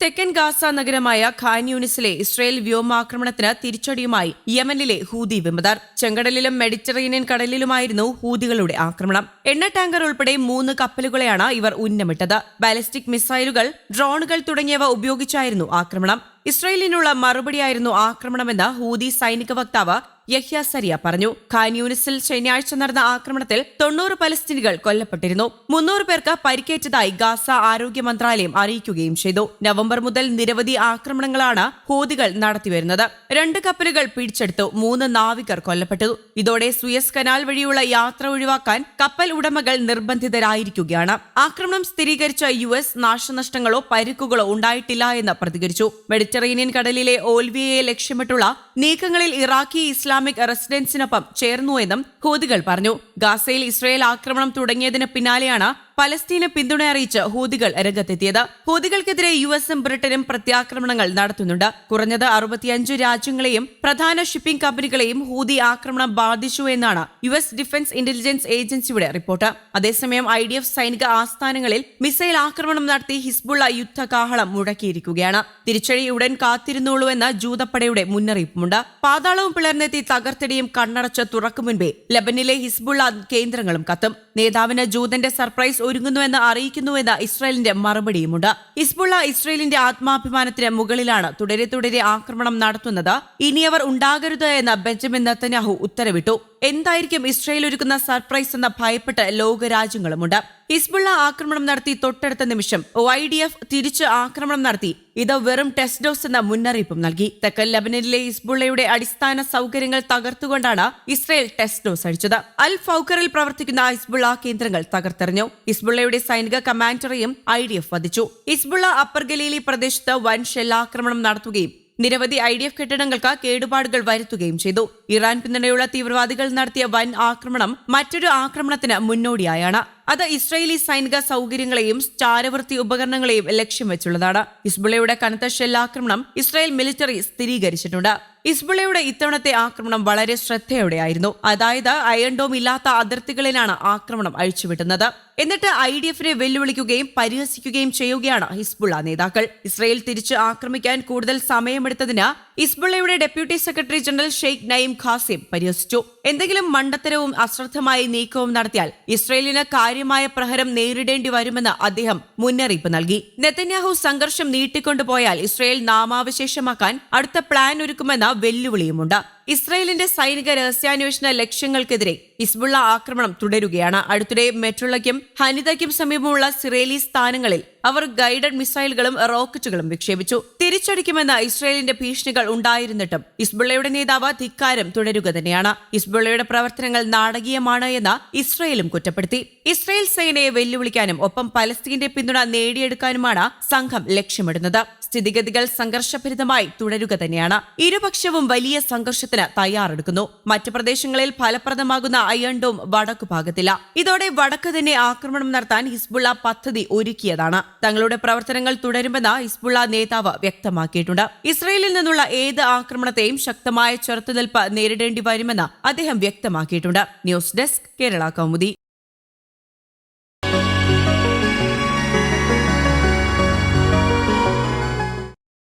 തെക്കൻ ഗാസ നഗരമായ ഖാൻ യൂണിസിലെ ഇസ്രയേൽ വ്യോമാക്രമണത്തിന് തിരിച്ചടിയുമായി യമനിലെ ഹൂതി വിമതർ ചെങ്കടലിലും മെഡിറ്ററേനിയൻ കടലിലുമായിരുന്നു ഹൂതികളുടെ ആക്രമണം. എണ്ണ ടാങ്കർ ഉൾപ്പെടെ മൂന്ന് കപ്പലുകളെയാണ് ഇവർ ഉന്നമിട്ടത്. ബാലിസ്റ്റിക് മിസൈലുകൾ ഡ്രോണുകൾ തുടങ്ങിയവ ഉപയോഗിച്ചായിരുന്നു ആക്രമണം. ഇസ്രയേലിനുള്ള മറുപടിയായിരുന്നു ആക്രമണമെന്ന് ഹൂതി സൈനിക വക്താവ് യഹ്യ സരിയ പറഞ്ഞു ഖാൻ യൂണിസിൽ ശനിയാഴ്ച നടന്ന ആക്രമണത്തിൽ തൊണ്ണൂറ് പലസ്തീനികൾ കൊല്ലപ്പെട്ടിരുന്നു. മുന്നൂറ് പേർക്ക് പരിക്കേറ്റതായി ഗാസ ആരോഗ്യ മന്ത്രാലയം അറിയിക്കുകയും ചെയ്തു. നവംബർ മുതൽ നിരവധി ആക്രമണങ്ങളാണ് ഹൂതികൾ നടത്തിവരുന്നത്. രണ്ട് കപ്പലുകൾ പിടിച്ചെടുത്തു മൂന്ന് നാവികർ കൊല്ലപ്പെട്ടു. ഇതോടെ സുയസ് കനാൽ വഴിയുള്ള യാത്ര ഒഴിവാക്കാൻ കപ്പൽ ഉടമകൾ നിർബന്ധിതരായിരിക്കുകയാണ്. ആക്രമണം സ്ഥിരീകരിച്ച യു എസ് നാശനഷ്ടങ്ങളോ പരിക്കുകളോ ഉണ്ടായിട്ടില്ല എന്ന് പ്രതികരിച്ചു. മെഡിറ്ററേനിയൻ കടലിലെ ഓൽവിയയെ ലക്ഷ്യമിട്ടുള്ള നീക്കങ്ങളിൽ ഇറാഖി ഇസ്ലാമിക് റെസിഡൻസിനൊപ്പം ചേർന്നുവെന്നും ഹൂതികൾ പറഞ്ഞു. ഗാസയിൽ ഇസ്രയേൽ ആക്രമണം തുടങ്ങിയതിന് പിന്നാലെയാണ് പലസ്തീന് പിന്തുണ അറിയിച്ച് ഹൂതികൾ രംഗത്തെത്തിയത്. ഹൂതികൾക്കെതിരെ യു എസും ബ്രിട്ടനും പ്രത്യാക്രമണങ്ങൾ നടത്തുന്നുണ്ട്. കുറഞ്ഞത് അറുപത്തിയഞ്ചു രാജ്യങ്ങളെയും പ്രധാന ഷിപ്പിംഗ് കമ്പനികളെയും ഹൂതി ആക്രമണം ബാധിച്ചു എന്നാണ് യു എസ് ഡിഫൻസ് ഇന്റലിജൻസ് ഏജൻസിയുടെ റിപ്പോർട്ട്. അതേസമയം ഐ ഡി എഫ് സൈനിക ആസ്ഥാനങ്ങളിൽ മിസൈൽ ആക്രമണം നടത്തി ഹിസ്ബുള്ള യുദ്ധകാഹളം മുഴക്കിയിരിക്കുകയാണ്. തിരിച്ചടി ഉടൻ കാത്തിരുന്നുള്ളൂവെന്ന് ജൂതപ്പടയുടെ മുന്നറിയിപ്പുമുണ്ട്. പാതാളവും പിളർന്നെത്തി തകർത്തടിയും കണ്ണടച്ച് തുറക്കും മുൻപേ ലബനിലെ ഹിസ്ബുള്ള കേന്ദ്രങ്ങളും കത്തും. നേതാവിന് ജൂതന്റെ സർപ്രൈസ് ഒരുങ്ങുന്നുവെന്ന് അറിയിക്കുന്നുവെന്ന് ഇസ്രായേലിന്റെ മറുപടിയുമുണ്ട്. ഇസ്ബുള്ള ഇസ്രായേലിന്റെ ആത്മാഭിമാനത്തിന് മുകളിലാണ് തുടരെ തുടരെ ആക്രമണം നടത്തുന്നത്. ഇനിയവർ ഉണ്ടാകരുത് എന്ന് ബെഞ്ചമിൻ നെത്തന്യാഹു ഉത്തരവിട്ടു. എന്തായിരിക്കും ഇസ്രയേൽ ഒരുക്കുന്ന സർപ്രൈസ് എന്ന ഭയപ്പെട്ട് ലോകരാജ്യങ്ങളുമുണ്ട്. ഹിസ്ബുള്ള ആക്രമണം നടത്തി തൊട്ടടുത്ത നിമിഷം വൈ ഡി എഫ് തിരിച്ച് ആക്രമണം നടത്തി. ഇത് വെറും ടെസ്റ്റ് ഡോസ് എന്ന മുന്നറിയിപ്പും നൽകി. തെക്കൻ ലബനനിലെ ഹിസ്ബുള്ളയുടെ അടിസ്ഥാന സൗകര്യങ്ങൾ തകർത്തുകൊണ്ടാണ് ഇസ്രയേൽ ടെസ്റ്റ് ഡോസ് അടിച്ചത്. അൽ ഫൌക്കറിൽ പ്രവർത്തിക്കുന്ന ഹിസ്ബുള്ള കേന്ദ്രങ്ങൾ തകർത്തെറിഞ്ഞു. ഹിസ്ബുള്ളയുടെ സൈനിക കമാൻഡറെയും ഐ ഡി എഫ് വധിച്ചു. ഹിസ്ബുള്ള അപ്പർ ഗലീലി പ്രദേശത്ത് വൻ ഷെല്ലാക്രമണം നടത്തുകയും നിരവധി ഐ ഡി എഫ് കെട്ടിടങ്ങൾക്ക് കേടുപാടുകൾ വരുത്തുകയും ചെയ്തു. ഇറാൻ പിന്തുണയുള്ള തീവ്രവാദികൾ നടത്തിയ വൻ ആക്രമണം മറ്റൊരു ആക്രമണത്തിന് മുന്നോടിയായാണ്. അത് ഇസ്രയേലി സൈനിക സൗകര്യങ്ങളെയും ചാരവൃത്തി ഉപകരണങ്ങളെയും ലക്ഷ്യം വെച്ചുള്ളതാണ്. ഇസ്ബുളയുടെ കനത്ത ഷെല്ലാക്രമണം ഇസ്രായേൽ മിലിറ്ററി സ്ഥിരീകരിച്ചിട്ടുണ്ട്. ഹിസ്ബുള്ളയുടെ ഇത്തവണത്തെ ആക്രമണം വളരെ ശ്രദ്ധയോടെയായിരുന്നു. അതായത് അയൺ ഡോം ഇല്ലാത്ത അതിർത്തികളിലാണ് ആക്രമണം അഴിച്ചുവിടുന്നത്. എന്നിട്ട് ഐ ഡി എഫിനെ വെല്ലുവിളിക്കുകയും പരിഹസിക്കുകയും ചെയ്യുകയാണ് ഹിസ്ബുള്ള നേതാക്കൾ. ഇസ്രയേൽ തിരിച്ച് ആക്രമിക്കാൻ കൂടുതൽ സമയമെടുത്തതിന് ഹിസ്ബുള്ളയുടെ deputy secretary general Sheikh Naim Qassem പരിഹസിച്ചു. എന്തെങ്കിലും മണ്ടത്തരവും അശ്രദ്ധമായ നീക്കവും നടത്തിയാൽ ഇസ്രയേലിന് കാര്യമായ പ്രഹരം നേരിടേണ്ടി വരുമെന്ന് അദ്ദേഹം മുന്നറിയിപ്പ് നൽകി. നെതന്യാഹു സംഘർഷം നീട്ടിക്കൊണ്ടുപോയാൽ ഇസ്രയേൽ നാമാവശേഷമാക്കാൻ അടുത്ത പ്ലാൻ ഒരുക്കുമെന്ന വെല്ലുവിളിയുമുണ്ട്. ഇസ്രയേലിന്റെ സൈനിക രഹസ്യാന്വേഷണ ലക്ഷ്യങ്ങൾക്കെതിരെ ഹിസ്ബുള്ള ആക്രമണം തുടരുകയാണ്. അടുത്തിടെ മെട്രോളയ്ക്കും ഹനിതയ്ക്കും സമീപമുള്ള സിറേലി സ്ഥാനങ്ങളിൽ അവർ ഗൈഡഡ് മിസൈലുകളും റോക്കറ്റുകളും വിക്ഷേപിച്ചു. തിരിച്ചടിക്കുമെന്ന ഇസ്രയേലിന്റെ ഭീഷണികൾ ഉണ്ടായിരുന്നിട്ടും ഇസ്ബുള്ളയുടെ നേതാവ് ധിക്കാരം തുടരുക തന്നെയാണ്. ഇസ്ബുള്ളയുടെ പ്രവർത്തനങ്ങൾ നാടകീയമാണ് എന്ന് ഇസ്രയേലും കുറ്റപ്പെടുത്തി. ഇസ്രയേൽ സേനയെ വെല്ലുവിളിക്കാനും ഒപ്പം പലസ്തീന്റെ പിന്തുണ നേടിയെടുക്കാനുമാണ് സംഘം ലക്ഷ്യമിടുന്നത്. സ്ഥിതിഗതികൾ സംഘർഷഭരിതമായി തുടരുക തന്നെയാണ്. ഇരുപക്ഷവും വലിയ സംഘർഷത്തിന് തയ്യാറെടുക്കുന്നു. മറ്റു പ്രദേശങ്ങളിൽ ഫലപ്രദമാകുന്ന വടക്ക് വടക്കു ഭാഗത്തില്ല. ഇതോടെ വടക്ക് തന്നെ ആക്രമണം നടത്താൻ ഹിസ്ബുള്ള പദ്ധതി ഒരുക്കിയതാണ്. തങ്ങളുടെ പ്രവർത്തനങ്ങൾ തുടരുമെന്ന് ഹിസ്ബുള്ള നേതാവ് വ്യക്തമാക്കിയിട്ടുണ്ട്. ഇസ്രയേലിൽ നിന്നുള്ള ഏത് ആക്രമണത്തെയും ശക്തമായ ചെറുത്തുനിൽപ്പ് നേരിടേണ്ടി വരുമെന്ന് അദ്ദേഹം വ്യക്തമാക്കിയിട്ടുണ്ട്. News desk Kerala Kaumudi.